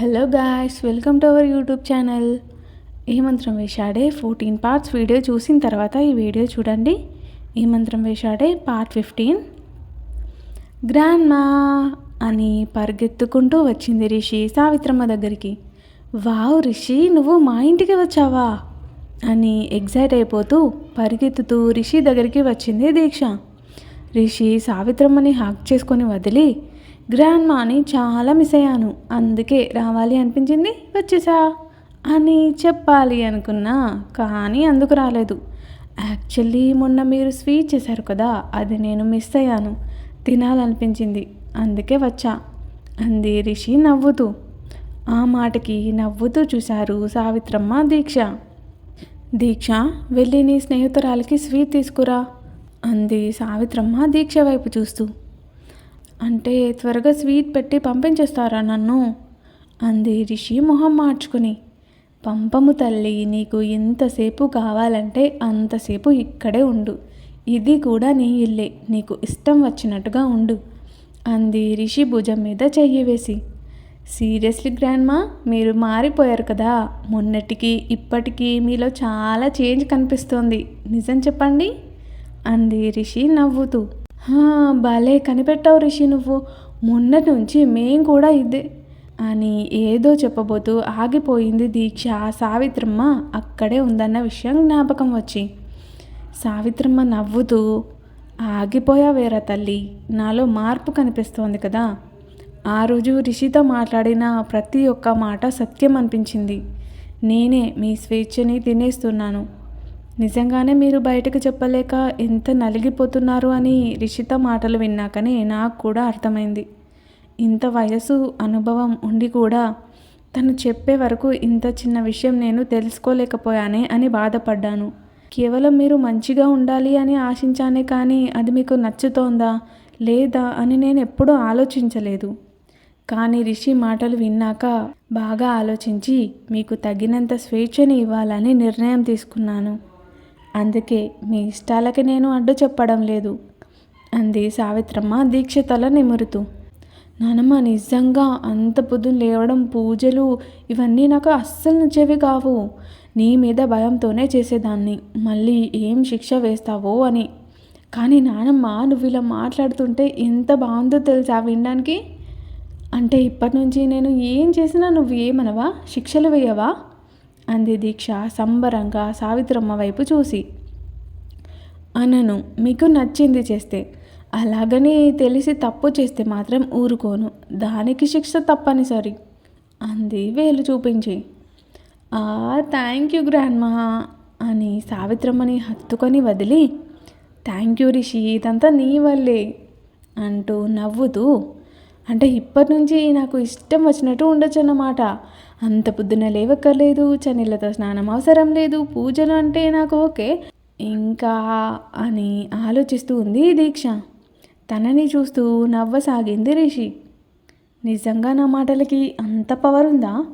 Hello guys welcome to our YouTube channel ఏ మంత్రం వేశాడే fourteen parts video చూసిన తర్వాత ఈ వీడియో చూడండి. ఏ మంత్రం వేశాడే పార్ట్ ఫిఫ్టీన్ గ్రాండ్ మా అని పరిగెత్తుకుంటూ వచ్చింది రిషి సావిత్రమ్మ దగ్గరికి. వావ్ రిషి నువ్వు మా ఇంటికి వచ్చావా? అని ఎగ్జైట్ అయిపోతూ పరిగెత్తుతూ రిషి దగ్గరికి వచ్చింది దీక్ష. రిషి సావిత్రమ్మని హాక్ చేసుకొని వదిలి గ్రాండ్మాని చాలా మిస్ అయ్యాను. అందుకే రావాలి అనిపించింది వచ్చేసా అని చెప్పాలి అనుకున్నా కానీ అందుకు రాలేదు. యాక్చువల్లీ మొన్న మీరు స్వీట్ చేశారు కదా అది నేను మిస్ అయ్యాను. తినాలనిపించింది అందుకే వచ్చా. అంది రిషి నవ్వుతూ. ఆ మాటకి నవ్వుతూ చూశారు సావిత్రమ్మ దీక్ష. దీక్ష వెళ్ళి నీ స్నేహితురాలకి స్వీట్ తీసుకురా అంది సావిత్రమ్మ దీక్ష వైపు చూస్తూ. అంటే త్వరగా స్వీట్ పెట్టి పంపించేస్తారా నన్ను? అంది రిషి మొహం మార్చుకుని. పంపము తల్లి నీకు ఎంతసేపు కావాలంటే అంతసేపు ఇక్కడే ఉండు. ఇది కూడా నీ ఇల్లే నీకు ఇష్టం వచ్చినట్టుగా ఉండు అంది రిషి భుజం మీద చెయ్యి వేసి. సీరియస్లీ గ్రాండ్మా మీరు మారిపోయారు కదా. మొన్నటికి ఇప్పటికీ మీలో చాలా చేంజ్ కనిపిస్తోంది. నిజం చెప్పండి అంది రిషి నవ్వుతూ. భలే కనిపెట్టావు రిషి నువ్వు. మొన్నటి నుంచి మేం కూడా ఇదే అని ఏదో చెప్పబోతూ ఆగిపోయింది దీక్ష. సావిత్రమ్మ అక్కడే ఉందన్న విషయం జ్ఞాపకం వచ్చి. సావిత్రమ్మ నవ్వుతూ ఆగిపోయా వేరా తల్లి నాలో మార్పు కనిపిస్తోంది కదా. ఆ రోజు రిషితో మాట్లాడిన ప్రతి ఒక్క మాట సత్యం అనిపించింది. నేనే మీ స్వేచ్ఛని తినేస్తున్నాను. నిజంగానే మీరు బయటకు చెప్పలేక ఎంత నలిగిపోతున్నారు అని రిషిత మాటలు విన్నాకనే నాకు కూడా అర్థమైంది. ఇంత వయసు అనుభవం ఉండి కూడా తను చెప్పే వరకు ఇంత చిన్న విషయం నేను తెలుసుకోలేకపోయానే అని బాధపడ్డాను. కేవలం మీరు మంచిగా ఉండాలి అని ఆశించానే కానీ అది మీకు నచ్చుతోందా లేదా అని నేను ఎప్పుడూ ఆలోచించలేదు. కానీ రిషి మాటలు విన్నాక బాగా ఆలోచించి మీకు తగినంత స్వేచ్ఛని ఇవ్వాలని నిర్ణయం తీసుకున్నాను. అందుకే మీ ఇష్టాలకి నేను అడ్డు చెప్పడం లేదు. అంది సావిత్రమ్మ దీక్ష తల నిమురుతూ. నానమ్మ నిజంగా అంత పొద్దున లేవడం పూజలు ఇవన్నీ నాకు అస్సలు నచ్చేవి కావు. నీ మీద భయంతోనే చేసేదాన్ని. మళ్ళీ ఏం శిక్ష వేస్తావో అని. కానీ నానమ్మ నువ్వు ఇలా మాట్లాడుతుంటే ఎంత బాగుందో తెలుసా వినడానికి? అంటే ఇప్పటి నుంచి నేను ఏం చేసినా నువ్వు ఏమనవా? శిక్షలు వేయవా? అంది దీక్ష సంబరంగా సావిత్రమ్మ వైపు చూసి. అనను మీకు నచ్చింది చేస్తే. అలాగని తెలిసి తప్పు చేస్తే మాత్రం ఊరుకోను. దానికి శిక్ష తప్పనిసరి అంది వేలు చూపించి. ఆ థ్యాంక్ యూ గ్రాండ్మా అని సావిత్రమ్మని హత్తుకొని వదిలి. థ్యాంక్ యూ రిషి ఇదంతా నీ వల్లే అంటూ నవ్వుతూ అంటే ఇప్పటి నుంచి నాకు ఇష్టం వచ్చినట్టు ఉండొచ్చు అన్నమాట. అంత పొద్దున లేవక్కర్లేదు చన్నీళ్ళతో స్నానం అవసరం లేదు పూజలు అంటే నాకు ఓకే. ఇంకా అని ఆలోచిస్తూ ఉంది దీక్ష. తనని చూస్తూ నవ్వసాగింది రిషి. నిజంగా నా మాటలకి అంత పవర్ ఉందా?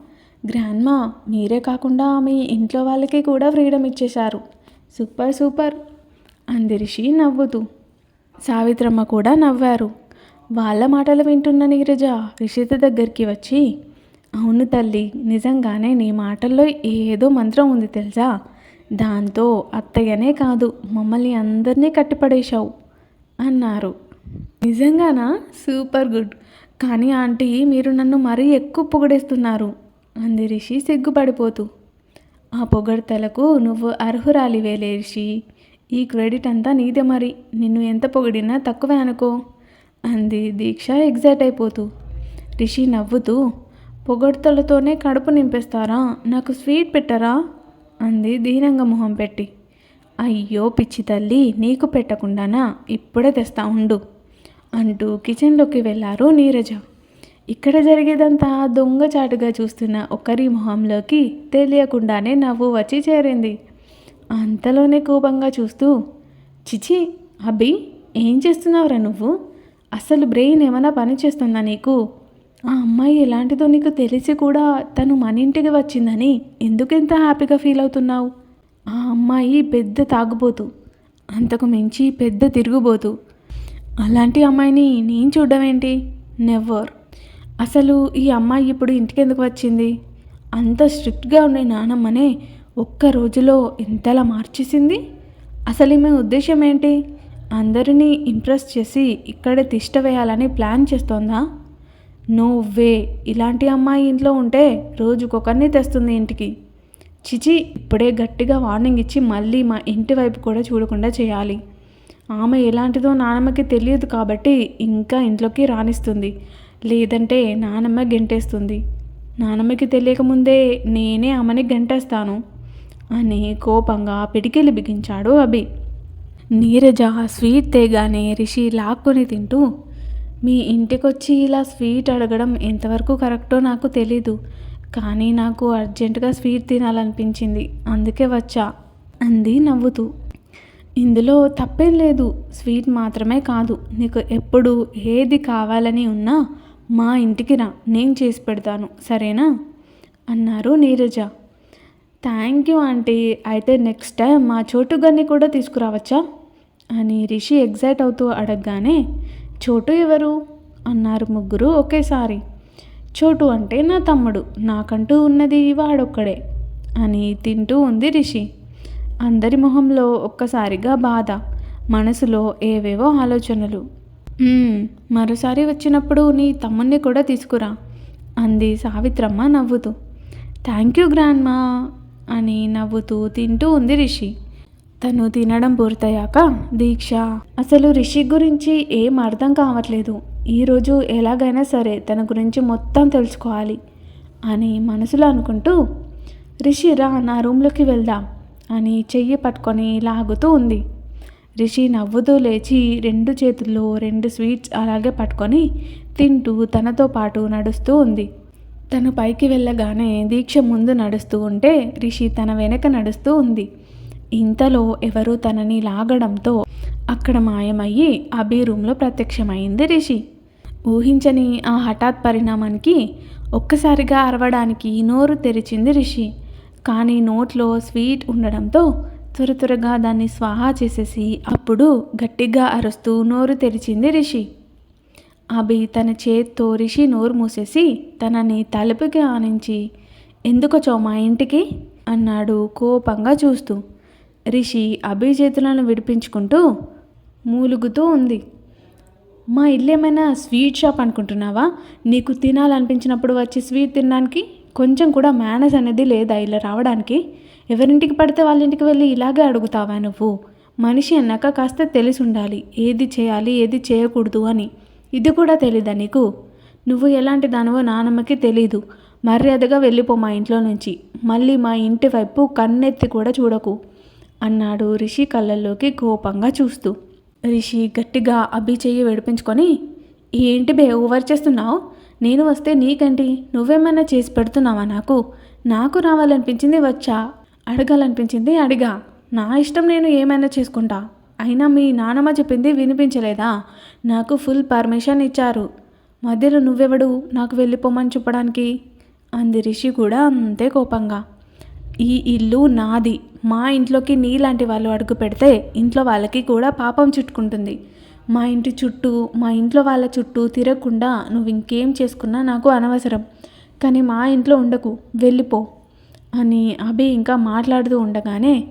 గ్రాండ్మా మీరే కాకుండా మీ ఇంట్లో వాళ్ళకి కూడా ఫ్రీడమ్ ఇచ్చేశారు. సూపర్ సూపర్ అంది రిషి నవ్వుతూ. సావిత్రమ్మ కూడా నవ్వారు. వాళ్ళ మాటలు వింటున్న నీరజ రిషిత దగ్గరికి వచ్చి అవును తల్లి నిజంగానే నీ మాటల్లో ఏదో మంత్రం ఉంది తెలుసా? దాంతో అత్తయ్యనే కాదు మమ్మల్ని అందరినీ కట్టిపడేశావు అన్నారు. నిజంగానా? Super good. కానీ ఆంటీ మీరు నన్ను మరీ ఎక్కువ పొగడేస్తున్నారు అంది రిషి సిగ్గుపడిపోతూ. ఆ పొగడ్తలకు నువ్వు అర్హురాలివేలే రిషి ఈ క్రెడిట్ అంతా నీదే మరి. నిన్ను ఎంత పొగిడినా తక్కువే అనుకో. అంది దీక్ష ఎగ్జైట్ అయిపోతూ. రిషి నవ్వుతూ పొగడ్తలతోనే కడుపు నింపేస్తారా? నాకు స్వీట్ పెట్టరా? అంది దీనంగా మొహం పెట్టి. అయ్యో పిచ్చి తల్లి నీకు పెట్టకుండానా? ఇప్పుడే తెస్తా ఉండు అంటూ కిచెన్లోకి వెళ్ళారు నీరజ. ఇక్కడ జరిగేదంతా దొంగచాటుగా చూస్తున్న ఒకరి మొహంలోకి తెలియకుండానే నవ్వు వచ్చి చేరింది. అంతలోనే కోపంగా చూస్తూ చిచి అభి ఏం చేస్తున్నావురా నువ్వు? అసలు బ్రెయిన్ ఏమైనా పని చేస్తుందా నీకు? ఆ అమ్మాయి ఎలాంటిదో నీకు తెలిసి కూడా తను మన ఇంటికి వచ్చిందని ఎందుకు ఇంత హ్యాపీగా ఫీల్ అవుతున్నావు? ఆ అమ్మాయి పెద్ద తాగుబోతు అంతకు మించి పెద్ద తిరుగుబోతు. అలాంటి అమ్మాయిని నేను చూడడం ఏంటి నెవర్ అసలు ఈ అమ్మాయి ఇప్పుడు ఇంటికి ఎందుకు వచ్చింది? అంత స్ట్రిక్ట్గా ఉండే నానమ్మనే ఒక్క రోజులో ఎంతలా మార్చేసింది? అసలు ఈమె ఉద్దేశం ఏంటి? అందరినీ ఇంప్రెస్ చేసి ఇక్కడే తిష్ట వేయాలని ప్లాన్ చేస్తోందా? నో వే ఇలాంటి అమ్మాయి ఇంట్లో ఉంటే రోజుకొకరిని తెస్తుంది ఇంటికి. చిచి ఇప్పుడే గట్టిగా వార్నింగ్ ఇచ్చి మళ్ళీ మా ఇంటి వైపు కూడా చూడకుండా చేయాలి. ఆమె ఎలాంటిదో నానమ్మకి తెలియదు కాబట్టి ఇంకా ఇంట్లోకి రాణిస్తుంది లేదంటే నానమ్మ గెంటేస్తుంది. నానమ్మకి తెలియకముందే నేనే ఆమెని గంటేస్తాను. అని కోపంగా పిడికిలి బిగించాడు అభి. నీరజ స్వీట్ తేగానే రిషి లాక్కొని తింటూ మీ ఇంటికొచ్చి ఇలా స్వీట్ అడగడం ఎంతవరకు కరెక్టో నాకు తెలీదు కానీ నాకు అర్జెంటుగా స్వీట్ తినాలనిపించింది అందుకే వచ్చా అంది నవ్వుతూ. ఇందులో తప్పేం లేదు స్వీట్ మాత్రమే కాదు నీకు ఎప్పుడు ఏది కావాలని ఉన్నా మా ఇంటికి రా నేను చేసి పెడతాను సరేనా? అన్నారు నీరజ. Thank you aunty. అయితే నెక్స్ట్ టైం మా చోటు గన్ని కూడా తీసుకురావచ్చా? అని రిషి ఎగ్జైట్ అవుతూ అడగగానే చోటు ఎవరు? అన్నారు ముగ్గురు ఒకేసారి. చోటు అంటే నా తమ్ముడు నాకంటూ ఉన్నది వాడొక్కడే అని తింటూ ఉంది రిషి. అందరి మొహంలో ఒక్కసారిగా బాధ మనసులో ఏవేవో ఆలోచనలు. మరోసారి వచ్చినప్పుడు నీ తమ్ముణ్ణి కూడా తీసుకురా అంది సావిత్రమ్మ నవ్వుతూ. థ్యాంక్ యూ గ్రాండ్మా అని నవ్వుతూ తింటూ ఉంది రిషి. తను తినడం పూర్తయ్యాక దీక్ష అసలు రిషి గురించి ఏం అర్థం కావట్లేదు. ఈరోజు ఎలాగైనా సరే తన గురించి మొత్తం తెలుసుకోవాలి అని మనసులో అనుకుంటూ రిషి రా నా రూమ్లోకి వెళ్దాం అని చెయ్యి పట్టుకొని లాగుతూ ఉంది. రిషి నవ్వుతూ లేచి రెండు చేతుల్లో రెండు స్వీట్స్ అలాగే పట్టుకొని తింటూ తనతో పాటు నడుస్తూ ఉంది. తను పైకి వెళ్ళగానే దీక్ష ముందు నడుస్తూ ఉంటే రిషి తన వెనక నడుస్తూ ఉంది. ఇంతలో ఎవరూ తనని లాగడంతో అక్కడ మాయమయ్యి అభి రూమ్లో ప్రత్యక్షమైంది రిషి. ఊహించని ఆ హఠాత్ పరిణామానికి ఒక్కసారిగా అరవడానికి నోరు తెరిచింది రిషి. కానీ నోట్లో స్వీట్ ఉండడంతో త్వర త్వరగా దాన్ని స్వాహా చేసేసి అప్పుడు గట్టిగా అరుస్తూ నోరు తెరిచింది రిషి. అభి తన చేత్తో రిషి నోరు మూసేసి తనని తలుపుకి ఆనించి ఎందుకొచ్చావు మా ఇంటికి? అన్నాడు కోపంగా చూస్తూ. రిషి అభి చేతులను విడిపించుకుంటూ మూలుగుతూ ఉంది. మా ఇల్లు ఏమైనా స్వీట్ షాప్ అనుకుంటున్నావా? నీకు తినాలనిపించినప్పుడు వచ్చి స్వీట్ తినడానికి కొంచెం కూడా మేనేజ్ అనేది లేదా ఇలా రావడానికి? ఎవరింటికి పడితే వాళ్ళ ఇంటికి వెళ్ళి ఇలాగే అడుగుతావా నువ్వు? మనిషి అన్నాక కాస్త తెలిసి ఉండాలి. ఏది చేయాలి ఏది చేయకూడదు అని. ఇది కూడా తెలీదా నీకు? నువ్వు ఎలాంటి దానివో నానమ్మకి తెలీదు. మర్యాదగా వెళ్ళిపో మా ఇంట్లో నుంచి. మళ్ళీ మా ఇంటి వైపు కన్నెత్తి కూడా చూడకు. అన్నాడు రిషి కళ్ళల్లోకి కోపంగా చూస్తూ. రిషి గట్టిగా అబ్బి చెయ్యి విడిపించుకొని ఏంటి బే ఓవర్ చేస్తున్నావు? నేను వస్తే నీకంటి? నువ్వేమైనా చేసి పెడుతున్నావా నాకు? నాకు రావాలనిపించింది వచ్చా? అడగాలనిపించింది అడిగా. నా ఇష్టం నేను ఏమైనా చేసుకుంటా? అయినా మీ నానమ్మ చెప్పింది వినిపించలేదా? నాకు ఫుల్ పర్మిషన్ ఇచ్చారు. మధ్యలో నువ్వెవడు? నాకు వెళ్ళిపోమని చెప్పడానికి అంది రిషి కూడా అంతే కోపంగా. ఈ ఇల్లు నాది. మా ఇంట్లోకి నీలాంటి వాళ్ళు అడుగు పెడితే ఇంట్లో వాళ్ళకి కూడా పాపం చుట్టుకుంటుంది. మా ఇంటి చుట్టూ మా ఇంట్లో వాళ్ళ చుట్టూ తిరగకుండా నువ్వు ఇంకేం చేసుకున్నా నాకు అనవసరం. కానీ మా ఇంట్లో ఉండకు. వెళ్ళిపో. అని అభి ఇంకా మాట్లాడుతూ ఉండగానే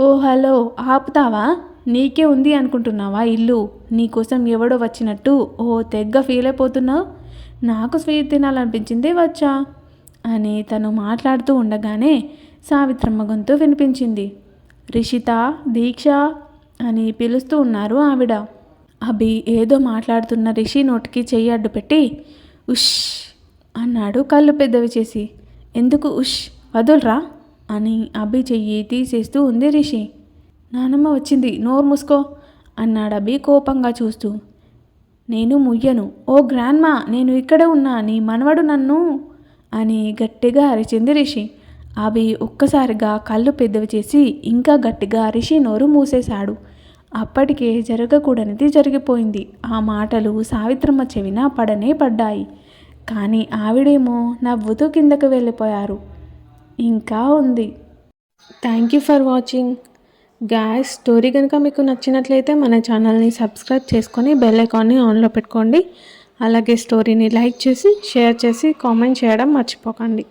ఓ హలో ఆపుతావా? నీకే ఉంది అనుకుంటున్నావా? ఇల్లు నీకోసం ఎవడో వచ్చినట్టు ఓ తెగ్గ ఫీల్ అయిపోతున్నావు నాకు స్వీట్ తినాలనిపించింది వచ్చా? అని తను మాట్లాడుతూ ఉండగానే సావిత్రమ్మ గొంతు వినిపించింది. రిషిత దీక్ష అని పిలుస్తూ ఉన్నారు ఆవిడ. అభి ఏదో మాట్లాడుతున్న రిషి నోటికి చెయ్యి అడ్డు పెట్టి ఉష్ అన్నాడు కళ్ళు పెద్దవి చేసి. ఎందుకు ఉష్? వదులురా? అని అభి చెయ్యి తీసేస్తూ ఉంది రిషి. నానమ్మ వచ్చింది నోరు మూసుకో అన్నాడు అభి కోపంగా చూస్తూ. నేను ముయ్యను. ఓ గ్రాండ్మా నేను ఇక్కడే ఉన్నా నీ మనవడు నన్ను అని గట్టిగా అరిచింది రిషి. అభి ఒక్కసారిగా కళ్ళు పెద్దవి చేసి ఇంకా గట్టిగా రిషి నోరు మూసేశాడు. అప్పటికే జరగకూడనిది జరిగిపోయింది. ఆ మాటలు సావిత్రమ్మ చెవిన పడనే పడ్డాయి. కానీ ఆవిడేమో నవ్వుతూ కిందకు వెళ్ళిపోయారు. ఇంకా ఉంది. Thank you for watching gas story కనుక మీకు నచ్చినట్లయితే మన ఛానల్ని సబ్స్క్రైబ్ చేసుకొని బెల్ ఐకాన్ని ఆన్లో పెట్టుకోండి. అలాగే స్టోరీని లైక్ చేసి షేర్ చేసి కామెంట్ చేయడం మర్చిపోకండి.